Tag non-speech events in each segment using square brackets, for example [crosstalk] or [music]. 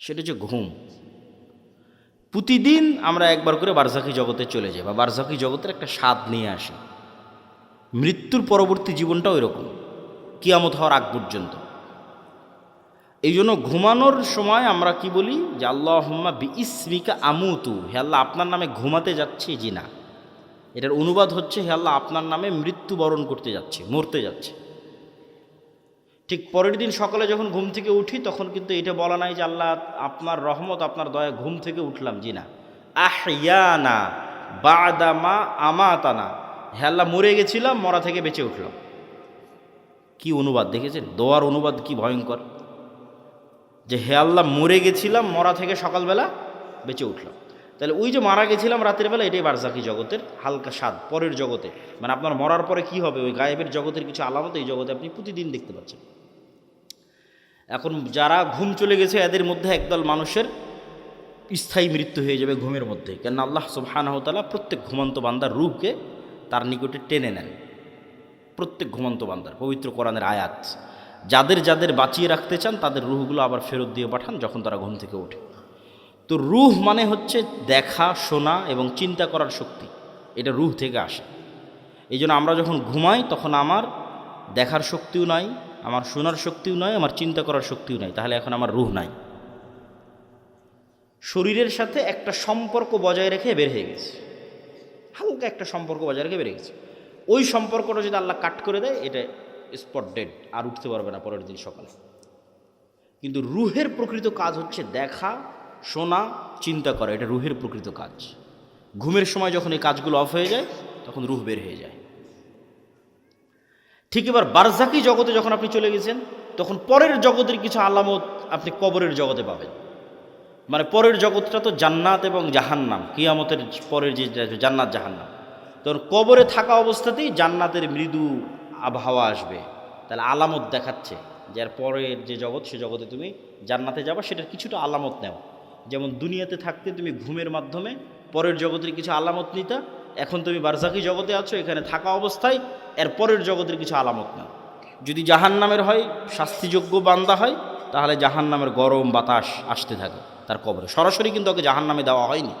সেটা হচ্ছে ঘুম। প্রতিদিন আমরা একবার করে বারজাকি জগতে চলে যাই বা বারজাকি জগতের একটা স্বাদ নিয়ে আসি। মৃত্যুর পরবর্তী জীবনটাও এরকম, কিয়ামত হওয়ার আগ পর্যন্ত। এই জন্য ঘুমানোর সময় আমরা কি বলি? যে আল্লাহ বি ইসমিকা আমুতু, হে আল্লাহ আপনার নামে ঘুমাতে যাচ্ছি জি না এটার অনুবাদ হচ্ছে, হে আল্লাহ আপনার নামে মৃত্যুবরণ করতে যাচ্ছে, মরতে যাচ্ছে। ঠিক পরের দিন সকালে যখন ঘুম থেকে উঠি, তখন কিন্তু এটা বলা নাই যে, আল্লাহ, আপনার রহমত, আপনার দয়া, ঘুম থেকে উঠলাম জি না আহিয়ানা বাদামা আমাতানা। হে আল্লাহ, মরে গেছিলাম, মরা থেকে বেঁচে উঠলাম। কি অনুবাদ, দেখেছেন? দোয়ার অনুবাদ কি ভয়ঙ্কর। যে, হে আল্লাহ, মরে গেছিলাম, মরা থেকে সকালবেলা বেঁচে উঠলাম। তাহলে ওই যে, মারা গেছিলাম রাতের বেলা, এটাই বারজাকি জগতের হালকা স্বাদ, পরের জগতে। মানে আপনার মরার পরে কি হবে? ওই গায়েবের জগতের কিছু আলামত এই জগতে আপনি প্রতিদিন দেখতে পাচ্ছেন। এখন যারা ঘুম চলে গেছে, এদের মধ্যে একদল মানুষের স্থায়ী মৃত্যু হয়ে যাবে ঘুমের মধ্যে। কেন আল্লাহ সুবহানাহতালা প্রত্যেক ঘুমন্ত বান্দার রূহকে তার নিকটে টেনে নেন। প্রত্যেক ঘুমন্ত বান্দার, পবিত্র কোরআনের আয়াত। যাদের যাদের বাঁচিয়ে রাখতে চান, তাদের রুহগুলো আবার ফেরত দিয়ে পাঠান যখন তারা ঘুম থেকে ওঠে। তো রুহ মানে হচ্ছে দেখা, শোনা এবং চিন্তা করার শক্তি। এটা রুহ থেকে আসে। এই আমরা যখন ঘুমাই, তখন আমার দেখার শক্তিও নাই আমার শোনার শক্তিও নয় আমার চিন্তা করার শক্তিও নাই, তাহলে এখন আমার রুহ নাই। শরীরের সাথে একটা সম্পর্ক বজায় রেখে বের হয়ে গেছে। হালকা একটা সম্পর্ক বজায় রেখে বেড়ে গেছে। ওই সম্পর্কটা যদি আল্লাহ কাট করে দেয়, এটা স্পট ডেড আর উঠতে পারবে না পরের দিন সকালে। কিন্তু রুহের প্রকৃত কাজ হচ্ছে দেখা, শোনা, চিন্তা করা, এটা রুহের প্রকৃত কাজ। ঘুমের সময় যখন এই কাজগুলো অফ হয়ে যায়, তখন রুহ বের হয়ে যায়। ঠিক এবার বারজাকি জগতে যখন আপনি চলে গেছেন, তখন পরের জগতের কিছু আলামত আপনি কবরের জগতে পাবেন। মানে পরের জগৎটা তো জান্নাত এবং জাহান্নাম, কিয়ামতের পরের যে জান্নাত, জাহান্নাম। তখন কবরে থাকা অবস্থাতেই জান্নাতের মৃদু আবহাওয়া আসবে। তাহলে আলামত দেখাচ্ছে যে এর পরের যে জগৎ, সে জগতে তুমি জান্নাতে যাবা, সেটার কিছুটা আলামত নেও। যেমন দুনিয়াতে থাকতে তুমি ঘুমের মাধ্যমে পরের জগতের কিছু আলামত নিতা এখন তুমি বারজাকি জগতে আছো, এখানে থাকা অবস্থায়, এর পরের জগতের কিছু আলামত নাও যদি জাহান্নামের হয়, শাস্তিযোগ্য বান্দা হয়, তাহলে জাহান্নামের গরম বাতাস আসতে থাকে তার কবরে। সরাসরি কিন্তু ওকে জাহান্নামে দেওয়া হয়নি।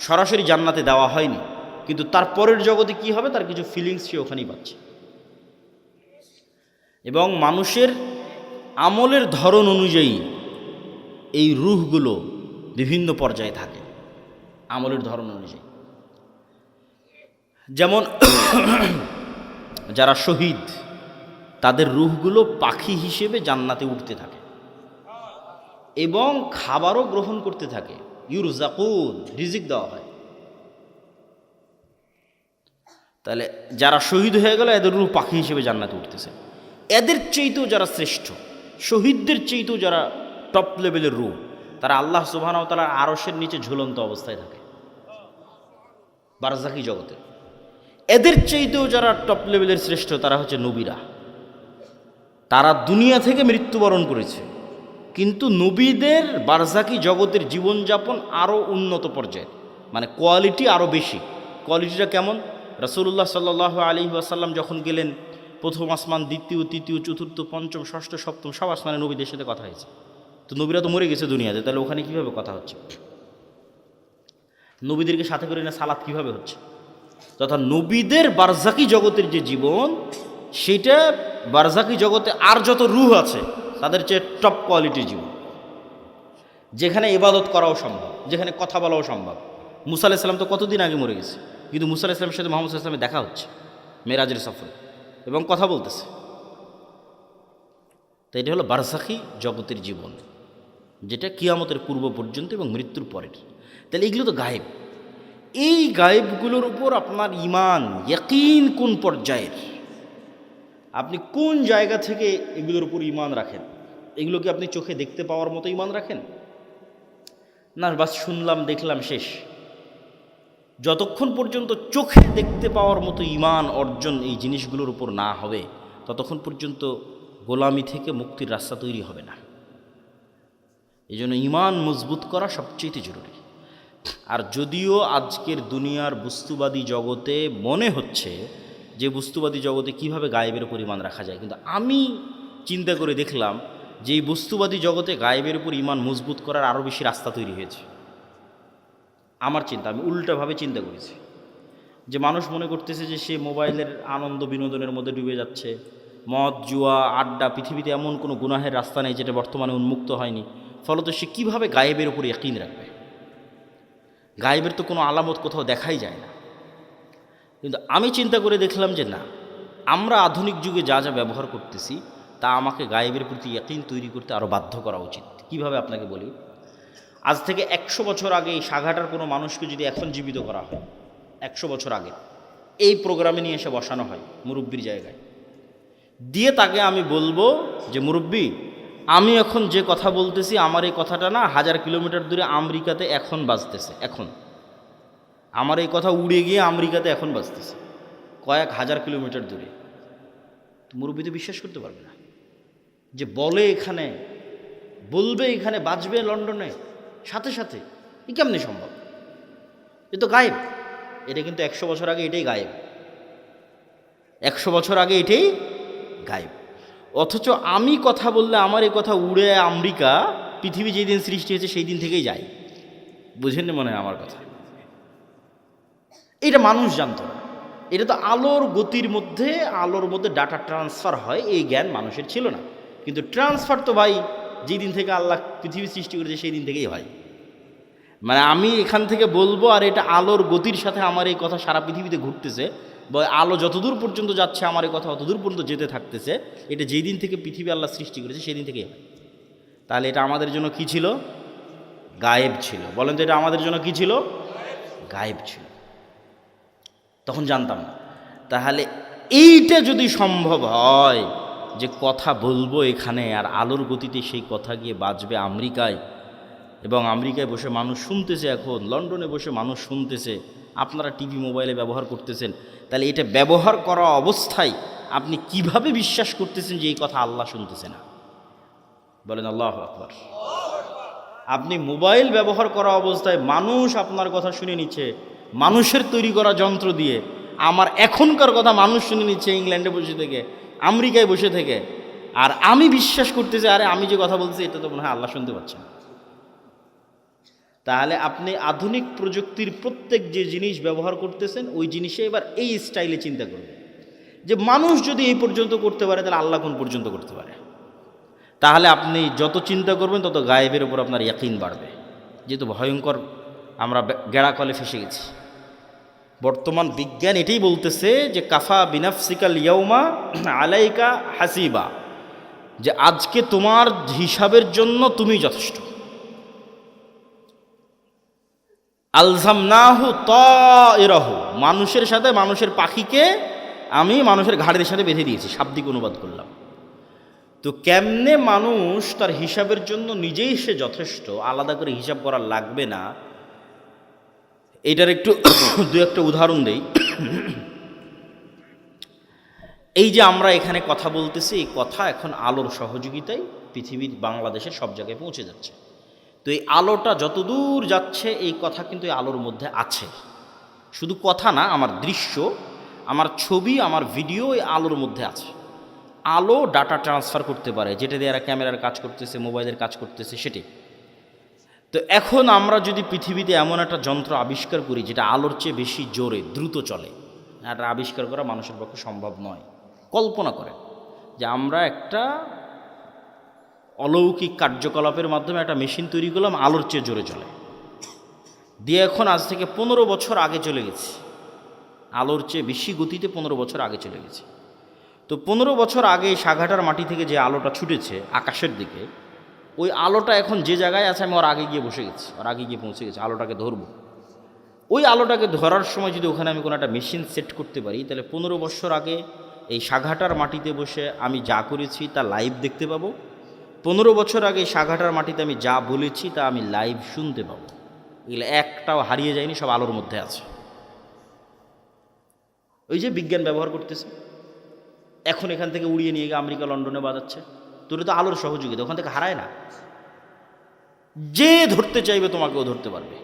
সরাসরি জান্নাতে দেওয়া হয়নি। কিন্তু তার পরের জগতে কি হবে, তার কিছু ফিলিংস সে ওখানেই পাচ্ছে। এবং মানুষের আমলের ধরন অনুযায়ী এই রুহগুলো বিভিন্ন পর্যায়ে থাকে। আমলের ধরন অনুযায়ী। যেমন [coughs] যারা শহীদ, তাদের রুহগুলো পাখি হিসেবে জান্নাতে উঠতে থাকে এবং খাবারও গ্রহণ করতে থাকে। ইউরজাকুন, রিজিক দেওয়া হয়। তাহলে যারা শহীদ হয়ে গেল, এদের রূপ পাখি হিসেবে জান্নাতে উঠতেছে। এদের চেয়েতেও যারা শ্রেষ্ঠ, শহীদদের চেয়েতেও যারা টপ লেভেলের রূপ তারা আল্লাহ সুবাহানাও তারা আরসের নিচে ঝুলন্ত অবস্থায় থাকে। বারজাকি জগতে। এদের চাইতেও যারা টপ লেভেলের শ্রেষ্ঠ, তারা হচ্ছে নবীরা। তারা দুনিয়া থেকে মৃত্যুবরণ করেছে। কিন্তু নবীদের বারজাকি জগতের জীবনযাপন আরও উন্নত পর্যায়ে মানে কোয়ালিটি আরও বেশি। কোয়ালিটিটা কেমন? রসুল্লাহ সাল্লাহ আলী আসাল্লাম যখন গেলেন, প্রথম আসমান, দ্বিতীয়, তৃতীয়, চতুর্থ, পঞ্চম, ষষ্ঠ, সপ্তম, সব আসমানে নবীদের সাথে কথা হয়েছে। তো নবীরা তো মরে গেছে দুনিয়াতে, তাহলে ওখানে কীভাবে কথা হচ্ছে? নবীদেরকে সাথে করে না সালাত কীভাবে হচ্ছে? তথা নবীদের বারজাকি জগতের যে জীবন, সেটা বারজাকি জগতে আর যত রুহ আছে, তাদের চেয়ে টপ কোয়ালিটির জীবন। যেখানে ইবাদত করাও সম্ভব, যেখানে কথা বলাও সম্ভব। মুসা আলাইসাল্লাম তো কতদিন আগে মরে গেছে? কিন্তু মুসা আলাইসলামের সাথে মোহাম্মদ ইসলামের দেখা হচ্ছে, মেরাজের সফরে, এবং কথা বলতেছে। তো এটা হলো বারজাকি জগতের জীবন, যেটা কিয়ামতের পূর্ব পর্যন্ত এবং মৃত্যুর পরের। তাহলে এগুলো তো গায়েব। এই গায়েবগুলোর উপর আপনার ইমান ইয়াকিন কোন পর্যায়ের? আপনি কোন জায়গা থেকে এগুলোর উপর ইমান রাখেন? এগুলো কি আপনি চোখে দেখতে পাওয়ার মতো ইমান রাখেন? না, বাস শুনলাম, দেখলাম, শেষ। যতক্ষণ পর্যন্ত চোখে দেখতে পাওয়ার মতো ইমান অর্জন এই জিনিসগুলোর উপর না হবে, ততক্ষণ পর্যন্ত গোলামি থেকে মুক্তির রাস্তা তৈরি হবে না। এই জন্য ইমান মজবুত করা সবচেয়ে জরুরি। আর যদিও আজকের দুনিয়ার বস্তুবাদী জগতে মনে হচ্ছে যে বস্তুবাদী জগতে কীভাবে গায়েবের পরিমাণ রাখা যায়, কিন্তু আমি চিন্তা করে দেখলাম যে এই বস্তুবাদী জগতে গায়েবের উপর ইমান মজবুত করার আরও বেশি রাস্তা তৈরি হয়েছে। আমার চিন্তা, আমি উল্টাভাবে চিন্তা করেছি যে মানুষ মনে করতেছে যে সে মোবাইলের আনন্দ বিনোদনের মধ্যে ডুবে যাচ্ছে, মদ, জুয়া, আড্ডা, পৃথিবীতে এমন কোনো গুনাহের রাস্তা নেই যেটা বর্তমানে উন্মুক্ত হয়নি, ফলত সে কীভাবে গায়েবের উপর ইয়াকিন রাখবে? গায়েবের তো কোনো আলামত কোথাও দেখাই যায় না। কিন্তু আমি চিন্তা করে দেখলাম যে না, আমরা আধুনিক যুগে যা যা ব্যবহার করতেছি, তা আমাকে গায়েবের প্রতি ইয়াকিন তৈরি করতে আরও বাধ্য করা উচিত। কীভাবে আপনাকে বলি? আজ থেকে একশো বছর আগে এই সাঘাটার কোনো মানুষকে যদি এখন জীবিত করা হয়, একশো বছর আগে, এই প্রোগ্রামে নিয়ে এসে বসানো হয় মুরব্বির জায়গায়। দিয়ে তাকে আমি বলব যে, মুরব্বী আমি এখন যে কথা বলতেছি, আমার এই কথাটা না হাজার কিলোমিটার দূরে আমেরিকাতে এখন বাজতেছে, এখন। আমার এই কথা উড়ে গিয়ে আমেরিকাতে এখন বাজতেছে, কয়েক হাজার কিলোমিটার দূরে। মুরব্বী তো বিশ্বাস করতে পারবে না যে বলে এখানে, বলবে এখানে, বাজবে লন্ডনে, সাথে সাথে, এ কেমনি সম্ভব? এ তো গায়েব। এটা কিন্তু একশো বছর আগে এটাই গায়েব। একশো বছর আগে এটাই গায়েব। অথচ আমি কথা বললে আমার এই কথা উড়ে আমেরিকা, পৃথিবী যেই দিন সৃষ্টি হয়েছে সেই দিন থেকেই যায়। বুঝেন না মনে হয় আমার কথা? এটা মানুষ জানতো। এটা তো আলোর গতির মধ্যে, আলোর মধ্যে ডাটা ট্রান্সফার হয়, এই জ্ঞান মানুষের ছিল না। কিন্তু ট্রান্সফার তো ভাই, যেই দিন থেকে আল্লাহ পৃথিবী সৃষ্টি করেছে সেই দিন থেকেই হয়। মানে আমি এখান থেকে বলব, আর এটা আলোর গতির সাথে আমার এই কথা সারা পৃথিবীতে ঘুরতেছে। বা আলো যতদূর পর্যন্ত যাচ্ছে, আমার এই কথা অতদূর পর্যন্ত যেতে থাকতেছে, এটা যেই দিন থেকে পৃথিবী আল্লাহ সৃষ্টি করেছে, সেই দিন থেকেই হয় তাহলে এটা আমাদের জন্য কি ছিল? গায়েব ছিল। বলেন তো এটা আমাদের জন্য কি ছিল? গায়েব ছিল। তখন জানতাম না। তাহলে এইটা যদি সম্ভব হয় যে কথা বলব এখানে, আর আলোর গতিতে সেই কথা গিয়ে বাজবে আমেরিকায়, এবং আমেরিকায় বসে মানুষ শুনতেছে এখন, লন্ডনে বসে মানুষ শুনতেছে আপনারা টিভি মোবাইলে ব্যবহার করতেছেন, তাহলে এটা ব্যবহার করা অবস্থায় আপনি কীভাবে বিশ্বাস করতেছেন যে এই কথা আল্লাহ শুনতেছে না? বলেন, আল্লাহ আকবর। আপনি মোবাইল ব্যবহার করা অবস্থায় মানুষ আপনার কথা শুনে নিচ্ছে, মানুষের তৈরি করা যন্ত্র দিয়ে, আমার এখনকার কথা মানুষ শুনে নিচ্ছে ইংল্যান্ডে বসে থেকে, আমেরিকায় বসে থেকে, আর আমি বিশ্বাস করতেছি, আরে আমি যে কথা বলছি এটা তো মনে হয় আল্লাহ শুনতে পাচ্ছেন তাহলে আপনি আধুনিক প্রযুক্তির প্রত্যেক যে জিনিস ব্যবহার করতেছেন, ওই জিনিসে এবার এই স্টাইলে চিন্তা করবেন। যে মানুষ যদি এই পর্যন্ত করতে পারে, তাহলে আল্লাহ কোন পর্যন্ত করতে পারে? তাহলে আপনি যত চিন্তা করবেন, তত গায়েবের উপর আপনার ইয়াকিন বাড়বে। যেহেতু ভয়ঙ্কর, আমরা গেড়া কলে ফেসে গেছি। বর্তমান বিজ্ঞান এটাই বলতেছে যে, কাফা বিনাফসিকাল ইয়ৌমা আলাইকা হাসিবা। যে আজকে তোমার হিসাবের জন্য তুমি যথেষ্ট। আলজাম নাহু ত এরহু মানুষের সাথে মানুষের পাখিকে আমি মানুষের ঘাড়ের সাথে বেঁধে দিয়েছি, শাব্দিক অনুবাদ করলাম। তো কেমনে মানুষ তার হিসাবের জন্য নিজেই সে যথেষ্ট, আলাদা করে হিসাব করা লাগবে না? এটার একটু [coughs] দু একটা উদাহরণ দেই। [coughs] এই যে আমরা এখানে কথা বলতেছি, এই কথা এখন আলোর সহযোগিতায় পৃথিবীর বাংলাদেশের সব জায়গায় পৌঁছে যাচ্ছে। তো এই আলোটা যতদূর যাচ্ছে, এই কথা কিন্তু এই আলোর মধ্যে আছে। শুধু কথা না, আমার দৃশ্য, আমার ছবি, আমার ভিডিও এই আলোর মধ্যে আছে। আলো ডাটা ট্রান্সফার করতে পারে, যেটা দিয়ে এরা ক্যামেরার কাজ করতেছে, মোবাইলের কাজ করতেছে সেটি তো এখন আমরা যদি পৃথিবীতে এমন একটা যন্ত্র আবিষ্কার করি, যেটা আলোর চেয়ে বেশি জোরে, দ্রুত চলে এটা আবিষ্কার করা মানুষের পক্ষে সম্ভব নয়। কল্পনা করে যে আমরা একটা অলৌকিক কার্যকলাপের মাধ্যমে একটা মেশিন তৈরি করলাম, আলোর চেয়ে জোরে চলে দিয়ে এখন আজ থেকে পনেরো বছর আগে চলে গেছি। আলোর চেয়ে বেশি গতিতে পনেরো বছর আগে চলে গেছি। তো পনেরো বছর আগে সাঘাটার মাটি থেকে যে আলোটা ছুটেছে আকাশের দিকে, ওই আলোটা এখন যে জায়গায় আছে আমি ওর আগে গিয়ে বসে গেছি, ওর আগে গিয়ে পৌঁছে গেছি, আলোটাকে ধরবো। ওই আলোটাকে ধরার সময় যদি ওখানে আমি কোনো একটা মেশিন সেট করতে পারি, তাহলে পনেরো বছর আগে এই সাঘাটার মাটিতে বসে আমি যা করেছি তা লাইভ দেখতে পাবো। পনেরো বছর আগে সাঘাটার মাটিতে আমি যা বলেছি তা আমি লাইভ শুনতে পাবো। এগুলো একটাও হারিয়ে যায়নি, সব আলোর মধ্যে আছে। ওই যে বিজ্ঞান ব্যবহার করতেছে। এখন এখান থেকে উড়িয়ে নিয়ে গিয়ে আমেরিকা, লন্ডনে বাজাচ্ছে তোর তো আলোর সহযোগিতা, ওখান থেকে হারায় না। যে ধরতে চাইবে তোমাকেও ধরতে পারবে।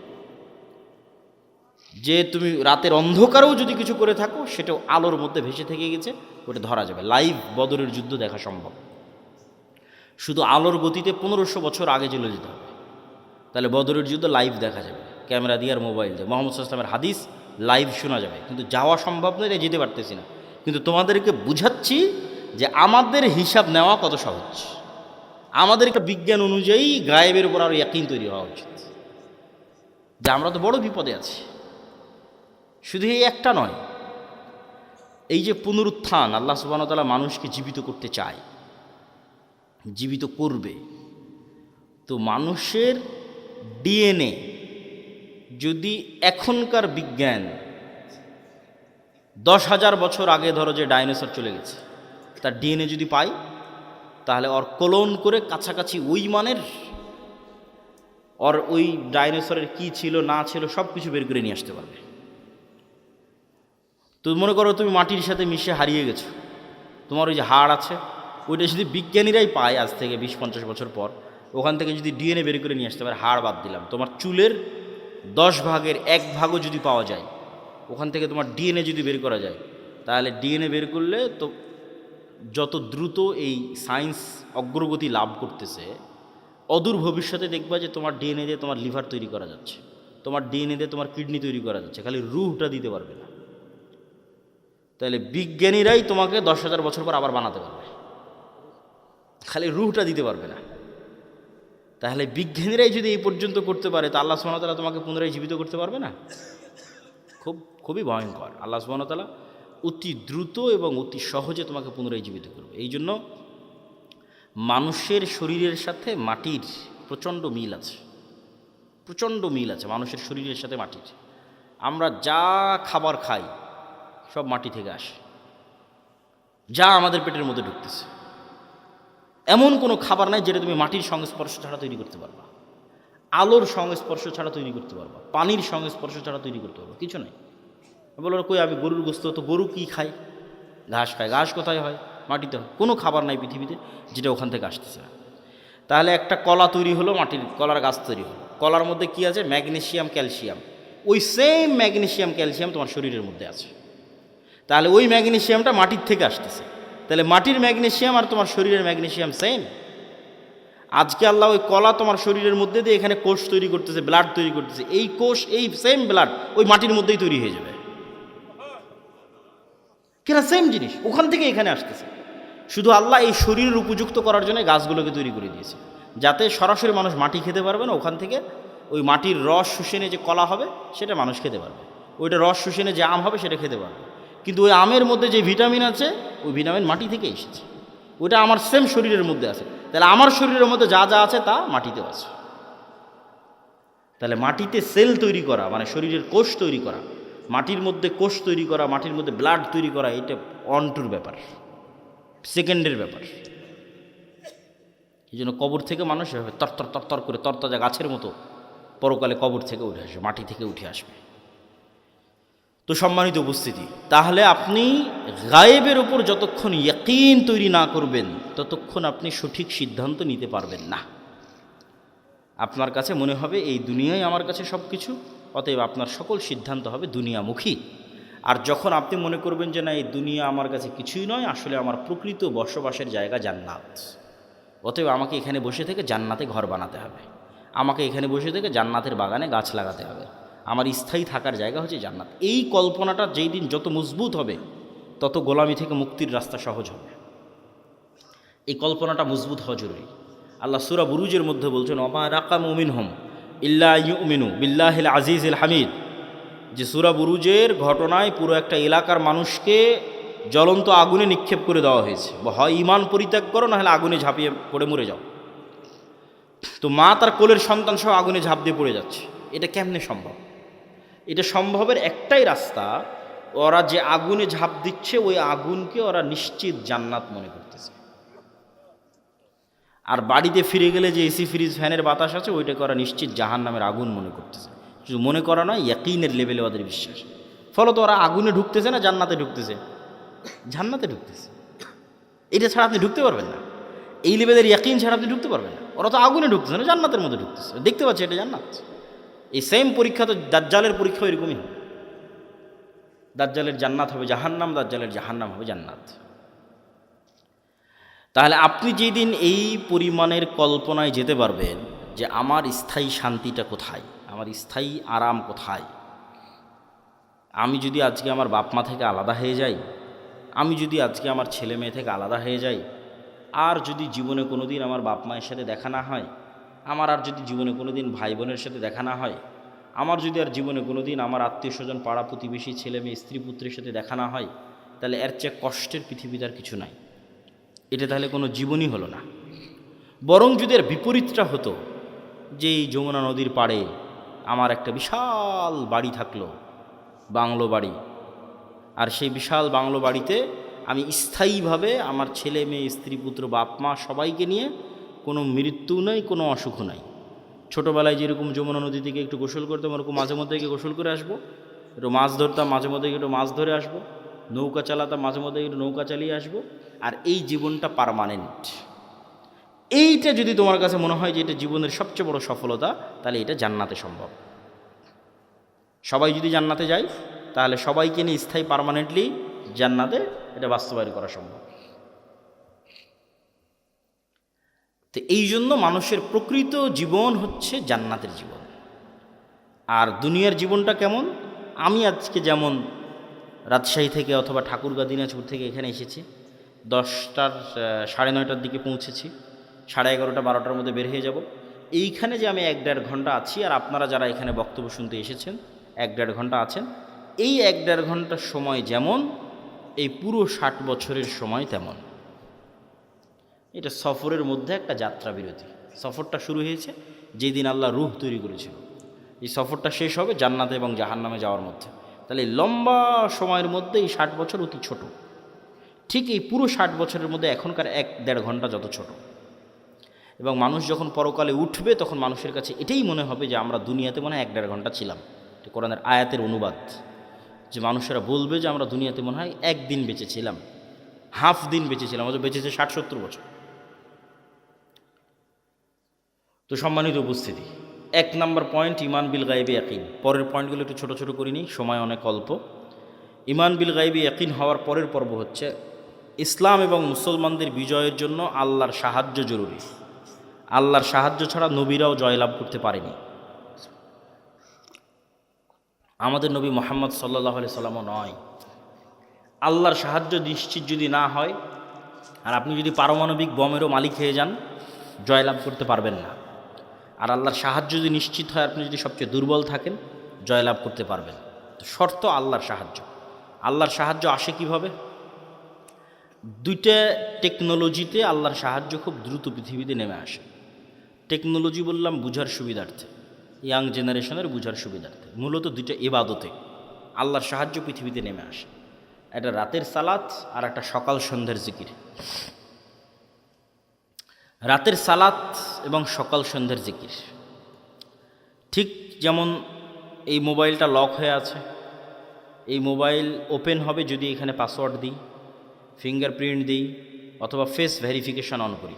যে তুমি রাতের অন্ধকারেও যদি কিছু করে থাকো, সেটাও আলোর মধ্যে ভেসে থেকে গেছে, ওটা ধরা যাবে। লাইভ বদরের যুদ্ধ দেখা সম্ভব। শুধু আলোর গতিতে পনেরোশো বছর আগে চলে যেতে হবে। তাহলে বদরের যুদ্ধ লাইভ দেখা যাবে। ক্যামেরা দিয়ে আর মোবাইল দিয়ে। মোহাম্মদ সাল্লামের হাদিস লাইভ শোনা যাবে। কিন্তু যাওয়া সম্ভব নয় যেতে পারতেছি না। কিন্তু তোমাদেরকে বুঝাচ্ছি যে আমাদের হিসাব নেওয়া কত সহজ। আমাদের একটা বিজ্ঞান অনুযায়ী গায়েবের উপর আরও ইয়াকিন তৈরি হওয়া উচিত। যে আমরা তো বড় বিপদে আছি। শুধু এই একটা নয়, এই যে পুনরুত্থান আল্লাহ সুবাহতালা মানুষকে জীবিত করতে চায় জীবিত করবে। তো মানুষের ডিএনএ যদি এখনকার বিজ্ঞান দশ হাজার বছর আগে ধরো যে ডাইনোসর চলে গেছে, তার ডিএনএ যদি পাই, তাহলে ওর কোলন করে কাছাকাছি ওই মানের ওর ওই ডাইনোসরের কি ছিল, না ছিল, সব কিছু বের করে নিয়ে আসতে পারবে। তো মনে করো তুমি মাটির সাথে মিশে হারিয়ে গেছো। তোমার ওই যে হাড় আছে ওইটা যদি বিজ্ঞানীরাই পায় আজ থেকে বিশ পঞ্চাশ বছর পর, ওখান থেকে যদি ডিএনএ বের করে নিয়ে আসতে পারে, হাড় বাদ দিলাম। তোমার চুলের দশ ভাগের এক ভাগও যদি পাওয়া যায়, ওখান থেকে তোমার ডিএনএ যদি বের করা যায়, তাহলে ডিএনএ বের করলে তো যত দ্রুত এই সায়েন্স অগ্রগতি লাভ করতেছে, অদূর ভবিষ্যতে দেখবা যে তোমার ডিএনএ দিয়ে তোমার লিভার তৈরি করা যাচ্ছে, তোমার ডিএনএ দিয়ে তোমার কিডনি তৈরি করা যাচ্ছে, খালি রুহটা দিতে পারবে না। তাহলে বিজ্ঞানীরাই তোমাকে দশ হাজার বছর পর আবার বানাতে পারবে। খালি রুহটা দিতে পারবে না। তাহলে বিজ্ঞানীরাই যদি এই পর্যন্ত করতে পারে, তা আল্লাহ সুবাহতালা তোমাকে পুনরায় জীবিত করতে পারবে না? খুব, খুবই ভয়ঙ্কর। আল্লাহ সুবাহতালা অতি দ্রুত এবং অতি সহজে তোমাকে পুনরায় জীবিত করবে। এই জন্য মানুষের শরীরের সাথে মাটির প্রচণ্ড মিল আছে। প্রচণ্ড মিল আছে মানুষের শরীরের সাথে মাটির। আমরা যা খাবার খাই, সব মাটি থেকে আসে। যা আমাদের পেটের মধ্যে ঢুকতেছে। এমন কোনো খাবার নাই যেটা তুমি মাটির সংস্পর্শ ছাড়া তৈরি করতে পারবা। আলোর সংস্পর্শ ছাড়া তৈরি করতে পারবা। পানির সংস্পর্শ ছাড়া তৈরি করতে পারবা। কিছু নাই। বলো, কই আমি গরুর গোস্ত? তো গরু কী খায়? ঘাস খায়। ঘাস কোথায় হয়? মাটিতে হয়। কোনো খাবার নাই পৃথিবীতে যেটা ওখান থেকে আসতেছে না। তাহলে একটা কলা তৈরি হলো মাটির, কলার গাছ তৈরি হলো। কলার মধ্যে কি আছে? Magnesium, calcium. ওই সেম ম্যাগনেশিয়াম, ক্যালসিয়াম তোমার শরীরের মধ্যে আছে। তাহলে ওই ম্যাগনেশিয়ামটা মাটির থেকে আসতেছে। তাহলে মাটির ম্যাগনেশিয়াম আর তোমার শরীরের ম্যাগনেশিয়াম সেম? আজকে আল্লাহ ওই কলা তোমার শরীরের মধ্যে দিয়ে এখানে কোষ তৈরি করতেছে ব্লাড তৈরি করতেছে। এই কোষ, এই সেম ব্লাড ওই মাটির মধ্যেই তৈরি হয়ে যাবে। কেনা সেম জিনিস, ওখান থেকে এখানে আসতেছে। শুধু আল্লাহ এই শরীরের উপযুক্ত করার জন্য গাছগুলোকে তৈরি করে দিয়েছে। যাতে সরাসরি মানুষ মাটি খেতে পারবে না, ওখান থেকে ওই মাটির রস শুষেনে যে কলা হবে, সেটা মানুষ খেতে পারবে। ওইটা রস শুষেনে যে আম হবে, সেটা খেতে পারবে। কিন্তু ওই আমের মধ্যে যে ভিটামিন আছে, ওই ভিটামিন মাটি থেকে এসেছে। ওইটা আমার সেম শরীরের মধ্যে আছে। তাহলে আমার শরীরের মধ্যে যা যা আছে, তা মাটিতেও আছে। তাহলে মাটিতে সেল তৈরি করা মানে শরীরের কোষ তৈরি করা, মাটির মধ্যে কোষ তৈরি করা, মাটির মধ্যে ব্লাড তৈরি করা, এটা অনটুর ব্যাপার। সেকেন্ডের ব্যাপার। এই জন্য কবর থেকে মানুষ এভাবে তরতর তরতর করে তরতাজা গাছের মতো, পরকালে কবর থেকে উঠে আসবে মাটি থেকে উঠে আসবে। তো সম্মানিত উপস্থিতি, তাহলে আপনি গায়েবের ওপর যতক্ষণ ইয়াকিন তৈরি না করবেন, ততক্ষণ আপনি সঠিক সিদ্ধান্ত নিতে পারবেন না। আপনার কাছে মনে হবে এই দুনিয়ায় আমার কাছে সব কিছু অতএব আপনার সকল সিদ্ধান্ত হবে দুনিয়ামুখী। আর যখন আপনি মনে করবেন যে না, এই দুনিয়া আমার কাছে কিছুই নয়, আসলে আমার প্রকৃত বসবাসের জায়গা জান্নাত। অতএব আমাকে এখানে বসে থেকে জান্নাতে ঘর বানাতে হবে। আমাকে এখানে বসে থেকে জান্নাতের বাগানে গাছ লাগাতে হবে। আমার স্থায়ী থাকার জায়গা হচ্ছে জান্নাত। এই কল্পনাটা যেই দিন যত মজবুত হবে, তত গোলামি থেকে মুক্তির রাস্তা সহজ হবে। এই কল্পনাটা মজবুত হওয়া জরুরি। আল্লাহ সুরা বুরুজের মধ্যে বলছেন অমা রাকা মুমিন হম ইল্লা ইউমিনু আজিজ হামিদ। যে সুরা বুরুজের ঘটনায় পুরো একটা এলাকার মানুষকে জ্বলন্ত আগুনে নিক্ষেপ করে দেওয়া হয়েছে। হয় ইমান পরিত্যাগ করো, নাহলে আগুনে ঝাঁপিয়ে পড়ে মরে যাও। তো মা তার কোলের সন্তান সহ আগুনে ঝাঁপ দিয়ে পড়ে যাচ্ছে। এটা কেমনে সম্ভব? এটা সম্ভবের একটাই রাস্তা, ওরা যে আগুনে ঝাঁপ দিচ্ছে, ওই আগুনকে ওরা নিশ্চিত জান্নাত মনে করতেছে। আর বাড়িতে ফিরে গেলে যে এসি ফ্রিজ ফ্যানের বাতাস আছে, ওইটাকে ওরা নিশ্চিত জাহান নামের আগুন মনে করতেছে। শুধু মনে করা নয়, ইয়াকিনের লেভেলে ওদের বিশ্বাস। ফলত ওরা আগুনে ঢুকতেছে না, জান্নাতে ঢুকতেছে? জান্নাতে ঢুকতেছে। এটা ছাড়া আপনি ঢুকতে পারবেন না। এই লেভেলের ইয়াকিন ছাড়া আপনি ঢুকতে পারবেন না। ওরা তো আগুনে ঢুকতেছে না, জান্নাতের মধ্যে ঢুকতেছে। দেখতে পাচ্ছি, এটা জান্নাত। এই সেম পরীক্ষা তো দাজ্জালের পরীক্ষা এরকমই হবে দাজ্জালের জান্নাত হবে জাহান্নাম, দাজ্জালের জাহান্নাম হবে জান্নাত। তাহলে আপনি যেদিন এই পরিমাণের কল্পনায় যেতে পারবেন যে আমার স্থায়ী শান্তিটা কোথায়, আমার স্থায়ী আরাম কোথায়, আমি যদি আজকে আমার বাপ মা থেকে আলাদা হয়ে যাই, আমি যদি আজকে আমার ছেলে মেয়ে থেকে আলাদা হয়ে যাই, আর যদি জীবনে কোনো দিন আমার বাপ মায়ের সাথে দেখা না হয় আমার আর যদি জীবনে কোনো দিন ভাই বোনের সাথে দেখা না হয়, আমার যদি আর জীবনে কোনো দিন আমার আত্মীয় স্বজন পাড়া প্রতিবেশী, ছেলে মেয়ে, স্ত্রী পুত্রের সাথে দেখা না হয়, তাহলে এর চেয়ে কষ্টের পৃথিবীতে আর কিছু নাই। এটা তাহলে কোনো জীবনই হলো না। বরং যদি এর বিপরীতটা হতো, যে এই যমুনা নদীর পাড়ে আমার একটা বিশাল বাড়ি থাকল, বাংলো বাড়ি। আর সেই বিশাল বাংলো বাড়িতে আমি স্থায়ীভাবে আমার ছেলে মেয়ে, স্ত্রী পুত্র বাপ মা সবাইকে নিয়ে কোনো মৃত্যু নাই, কোনো অসুখ নাই। ছোটোবেলায় যেরকম যমুনা নদী থেকে একটু গোসল করতাম, ওরকম মাঝে মধ্যে গিয়ে গোসল করে আসব। একটু মাছ ধরতাম, মাঝে মধ্যে একটু মাছ ধরে আসব। নৌকা চালাতাম, মাঝে মধ্যে একটু নৌকা চালিয়ে আসব। আর এই জীবনটা পারমানেন্ট এইটা যদি তোমার কাছে মনে হয় যে এটা জীবনের সবচেয়ে বড় সফলতা, তাহলে এটা জান্নাতে সম্ভব। সবাই যদি জান্নাতে যায়, তাহলে সবাইকে নিয়ে স্থায়ী পারমানেন্টলি জান্নাতে এটা বাস্তবায়ন করা সম্ভব। তো এই জন্য মানুষের প্রকৃত জীবন হচ্ছে জান্নাতের জীবন। আর দুনিয়ার জীবনটা কেমন? আমি আজকে যেমন রাজশাহী থেকে অথবা ঠাকুরগা, দিনাজপুর থেকে এখানে এসেছি, দশটার সাড়ে নয়টার দিকে পৌঁছেছি, সাড়ে এগারোটা, বারোটার মধ্যে বের হয়ে যাব। এইখানে যে আমি এক দেড় ঘণ্টা আছি, আর আপনারা যারা এখানে বক্তব্য শুনতে এসেছেন, এক দেড় ঘণ্টা আছেন, এই এক দেড় ঘণ্টার সময় যেমন, এই পুরো ষাট বছরের সময় তেমন। এটা সফরের মধ্যে একটা যাত্রা বিরতি। সফরটা শুরু হয়েছে যেদিন আল্লাহ রুহ তৈরি করেছিল। এই সফরটা শেষ হবে জান্নাতে এবং জাহান্নামে যাওয়ার মধ্যে। তাহলে লম্বা সময়ের মধ্যে এই ষাট বছর অতি ছোট। ঠিক এই পুরো ষাট বছরের মধ্যে এখনকার এক দেড় ঘণ্টা যত ছোট। এবং মানুষ যখন পরকালে উঠবে, তখন মানুষের কাছে এটাই মনে হবে যে আমরা দুনিয়াতে মনে হয় এক দেড় ঘণ্টা ছিলাম। কোরআনের আয়াতের অনুবাদ। যে মানুষেরা বলবে যে আমরা দুনিয়াতে মনে হয় একদিন বেঁচেছিলাম হাফ দিন বেঁচেছিলাম অথচ বেঁচেছে ষাট সত্তর বছর। তো সম্মানিত উপস্থিতি, এক নম্বর পয়েন্ট ইমান বিল গাইবে ইয়াকিন। পরের পয়েন্টগুলো একটু ছোটো ছোটো করিনি সময় অনেক অল্প। ইমান বিল গাইবে ইয়াকিন হওয়ার পরের পর্ব হচ্ছে, ইসলাম এবং মুসলমানদের বিজয়ের জন্য আল্লাহর সাহায্য জরুরি। আল্লাহর সাহায্য ছাড়া নবীরাও জয়লাভ করতে পারেনি। আমাদের নবী মোহাম্মদ সাল্লাহ আলি সাল্লামও নয়। আল্লাহর সাহায্য নিশ্চিত যদি না হয়, আর আপনি যদি পারমাণবিক বমেরও মালিক হয়ে যান, জয়লাভ করতে পারবেন না। আর আল্লাহর সাহায্য যদি নিশ্চিত হয়, আপনি যদি সবচেয়ে দুর্বল থাকেন, জয়লাভ করতে পারবেন। শর্ত আল্লাহর সাহায্য। আল্লাহর সাহায্য আসে কীভাবে? দুইটা টেকনোলজিতে আল্লাহর সাহায্য খুব দ্রুত পৃথিবীতে নেমে আসে। টেকনোলজি বললাম বুঝার সুবিধার্থে, ইয়াং জেনারেশনের বুঝার সুবিধার্থে। মূলত দুইটা এবাদতে আল্লাহর সাহায্য পৃথিবীতে নেমে আসে। একটা রাতের সালাত আর একটা সকাল সন্ধ্যের জিকির। রাতের সালাত এবং সকাল সন্ধ্যের জিকির। ঠিক যেমন এই মোবাইলটা লক হয়ে আছে, এই মোবাইল ওপেন হবে যদি এখানে পাসওয়ার্ড দিই, ফিঙ্গারপ্রিন্ট দিই, অথবা ফেস ভেরিফিকেশান অন করি।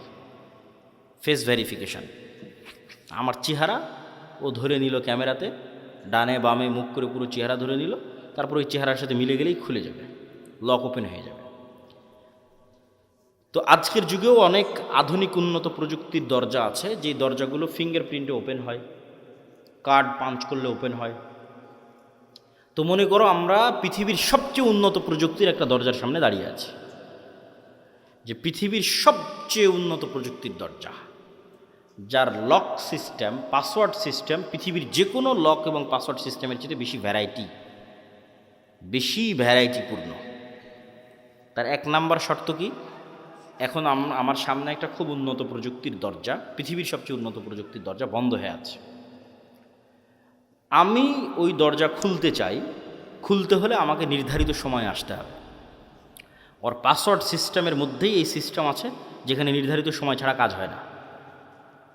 Face verification. আমার চেহারা ও ধরে নিল ক্যামেরাতে, ডানে বামে মুখ করে পুরো চেহারা ধরে নিল, তারপর ওই চেহারার সাথে মিলে গেলেই খুলে যাবে, লক ওপেন হয়ে যাবে। তো আজকের যুগেও অনেক আধুনিক উন্নত প্রযুক্তির দরজা আছে, যেই দরজাগুলো ফিঙ্গারপ্রিন্টে ওপেন হয় কার্ড পাঞ্চ করলে ওপেন হয়। তো মনে করো আমরা পৃথিবীর সবচেয়ে উন্নত প্রযুক্তির একটা দরজার সামনে দাঁড়িয়ে আছি, যে পৃথিবীর সবচেয়ে উন্নত প্রযুক্তির দরজা, যার লক সিস্টেম পাসওয়ার্ড সিস্টেম পৃথিবীর যে কোনো লক এবং পাসওয়ার্ড সিস্টেমের চেয়ে বেশি ভ্যারাইটি বেশি ভ্যারাইটিপূর্ণ তার এক নাম্বার শর্ত কি? এখন আমার সামনে একটা খুব উন্নত প্রযুক্তির দরজা, পৃথিবীর সবচেয়ে উন্নত প্রযুক্তির দরজা বন্ধ হয়ে আছে। আমি ওই দরজা খুলতে চাই, খুলতে হলে আমাকে নির্ধারিত সময় আসতে হবে। ওর পাসওয়ার্ড সিস্টেমের মধ্যেই এই সিস্টেম আছে, যেখানে নির্ধারিত সময় ছাড়া কাজ হয় না।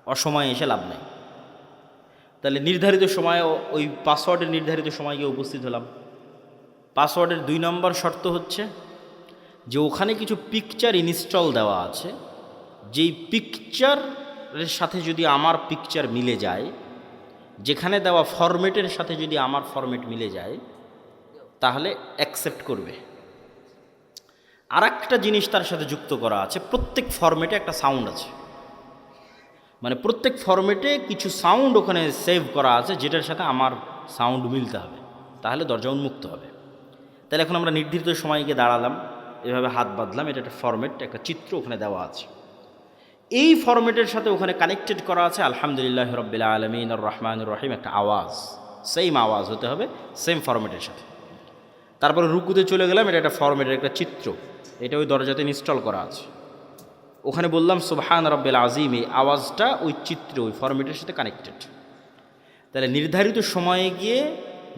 অসময়ে এসে লাভ নেই। তাহলে নির্ধারিত সময়ে ওই পাসওয়ার্ডের নির্ধারিত সময় গিয়ে উপস্থিত হলাম। পাসওয়ার্ডের দুই নম্বর শর্ত হচ্ছে যে ওখানে কিছু পিকচার ইনস্টল দেওয়া আছে, যেই পিকচারের সাথে যদি আমার পিকচার মিলে যায়, যেখানে দেওয়া ফরম্যাটের সাথে যদি আমার ফরম্যাট মিলে যায়, তাহলে অ্যাকসেপ্ট করবে। আর একটা জিনিস তার সাথে যুক্ত করা আছে, প্রত্যেক ফরম্যাটে একটা সাউন্ড আছে। মানে প্রত্যেক ফরম্যাটে কিছু সাউন্ড ওখানে সেভ করা আছে, যেটার সাথে আমার সাউন্ড মিলতে হবে। তাহলে দরজা উন্মুক্ত হবে। তাহলে এখন আমরা নির্ধারিত সময় দাঁড়ালাম। এভাবে হাত বাঁধলাম, এটা একটা ফরম্যাট একটা চিত্র ওখানে দেওয়া আছে। এই ফরম্যাটের সাথে ওখানে কানেক্টেড করা আছে, আলহামদুলিল্লাহ রব্বিল আলমিন রহমানুর রহিম একটা আওয়াজ। সেম আওয়াজ হতে হবে সেম ফরম্যাটের সাথে। তারপরে রুকুতে চলে গেলাম, এটা একটা ফরম্যাটের একটা চিত্র। এটা ওই দরজাতে ইনস্টল করা আছে। ওখানে বললাম, সুবহান রব্বিল আজিম এই আওয়াজটা ওই চিত্র, ওই ফরম্যাটের সাথে কানেক্টেড তাহলে নির্ধারিত সময়ে গিয়ে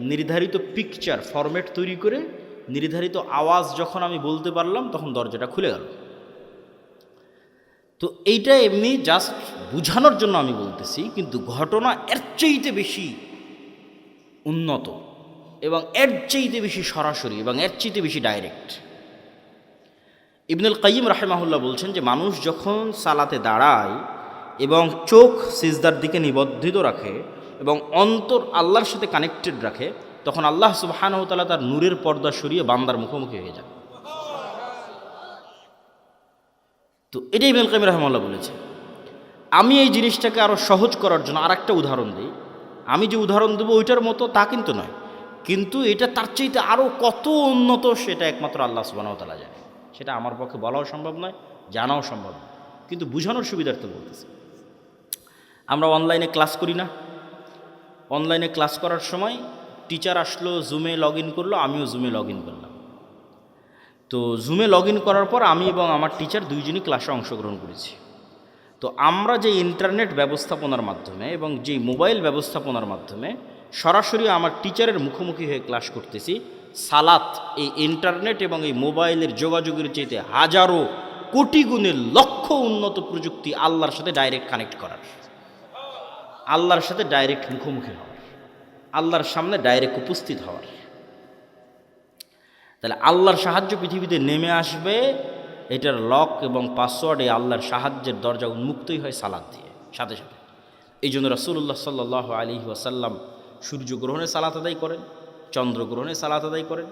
নির্ধারিত পিকচার ফরম্যাট তৈরি করে নির্ধারিত আওয়াজ যখন আমি বলতে পারলাম, তখন দরজাটা খুলে গেল। তো এইটা এমনি জাস্ট বুঝানোর জন্য আমি বলতেছি, কিন্তু ঘটনা এর চাইতে বেশি উন্নত এবং এর চাইতে বেশি সরাসরি এবং এর চাইতে বেশি ডাইরেক্ট ইবনুল কাইম রাহেমাহুল্লাহ বলছেন যে, মানুষ যখন সালাতে দাঁড়ায় এবং চোখ সিজদার দিকে নিবদ্ধিত রাখে এবং অন্তর আল্লাহর সাথে কানেক্টেড রাখে তখন আল্লাহ সুবাহানহতালা তার নূরের পর্দা সরিয়ে বান্দার মুখোমুখি হয়ে যায় তো এটাই ইবনুল কাইম রহমাল্লাহ বলেছে। আমি এই জিনিসটাকে আরও সহজ করার জন্য আর একটা উদাহরণ দিই। আমি যে উদাহরণ দেবো ওইটার মতো তা কিন্তু নয়। কিন্তু এটা তার চাইতে আরও কত উন্নত সেটা একমাত্র আল্লাহ সুবাহতালা জানে। সেটা আমার পক্ষে বলাও সম্ভব নয়, জানাও সম্ভব নয়। কিন্তু বোঝানোর সুবিধার্থে বলতেছি। আমরা অনলাইনে ক্লাস করি না। অনলাইনে ক্লাস করার সময় টিচার আসলো জুমে লগ ইন করল, আমিও জুমে লগ ইন করলাম। তো জুমে লগ ইন করার পর আমি এবং আমার টিচার দুইজনই ক্লাসে অংশগ্রহণ করেছি। তো আমরা যে ইন্টারনেট ব্যবস্থাপনার মাধ্যমে এবং যে মোবাইল ব্যবস্থাপনার মাধ্যমে সরাসরি আমার টিচারের মুখোমুখি হয়ে ক্লাস করতেছি, সালাত, এই ইন্টারনেট এবং এই মোবাইলের যোগাযোগের চেয়েতে হাজারো কোটি গুণের লক্ষ উন্নত প্রযুক্তি আল্লাহর সাথে ডাইরেক্ট কানেক্ট করার। আল্লাহর সাথে ডাইরেক্ট মুখোমুখি হওয়ার আল্লাহর সামনে ডাইরেক্ট উপস্থিত হওয়ার। তাহলে আল্লাহর সাহায্য পৃথিবীতে নেমে আসবে, এটার লক এবং পাসওয়ার্ড এই আল্লাহর সাহায্যের দরজা উন্মুক্তই হয় সালাদ দিয়ে, সাথে সাথে। এই জন্য রাসুল্লাহ সাল্লাহ আলী ওয়াসাল্লাম সূর্যগ্রহণে সালাত আদায় করেন চন্দ্রগ্রহণে সালাত আদায় করেন